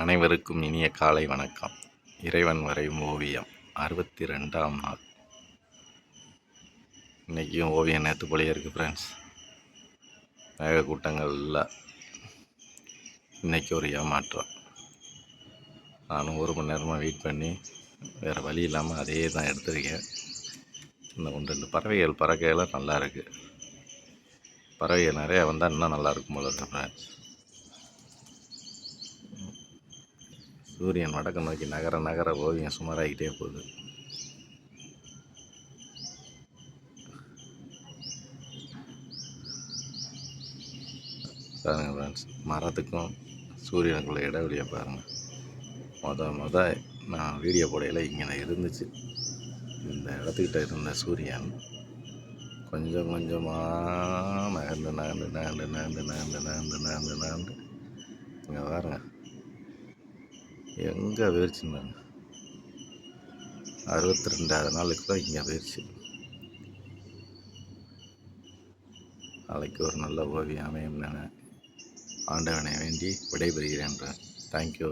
அனைவருக்கும் இனிய காலை வணக்கம். இறைவன் வரையும் ஓவியம் அறுபத்தி ரெண்டாம் நாள். இன்றைக்கும் ஓவியம் நேற்று போலயே இருக்குது ஃப்ரெண்ட்ஸ் மேக கூட்டங்கள் இல்லை இன்றைக்கி ஒரு ஏமாற்றம். நானும் ஒரு மணி நேரமாக வெயிட் பண்ணி வேறு வழி இல்லாமல் அதே தான் எடுத்திருக்கேன். இந்த ஒன்று ரெண்டு பறவைகள் பறக்கையெல்லாம் நல்லா இருக்குது பறவைகள் நிறையா வந்தால் இன்னும் நல்லாயிருக்கும் போல இருக்கு ஃப்ரெண்ட்ஸ் சூரியன் வடக்கு நோக்கி நகர நகர ஓவியம் சுமாராகிட்டே போகுது. பாருங்க ஃப்ரெண்ட்ஸ் மரத்துக்கும் சூரியனுக்குள்ள இடைவெளியை பாருங்கள் மொத மொத நான் வீடியோ போடையில் இங்கே இருந்துச்சு. இந்த இடத்துக்கிட்ட இருந்த சூரியன் கொஞ்சம் கொஞ்சமாக நகர்ந்து நகர்ந்து நகர்ந்து நகர்ந்து நகர்ந்து நகர்ந்து நகர்ந்து நகர்ந்து இங்கே பாருங்கள் எங்கே போயிடுச்சுன்னு அறுபத்தி ரெண்டாவது நாளுக்கு தான் இங்கே போயிடுச்சு நாளைக்கு ஒரு நல்ல ஓவியம் அமையும் என ஆண்டவனை வேண்டி விடைபெறுகிறேன் தேங்க்யூ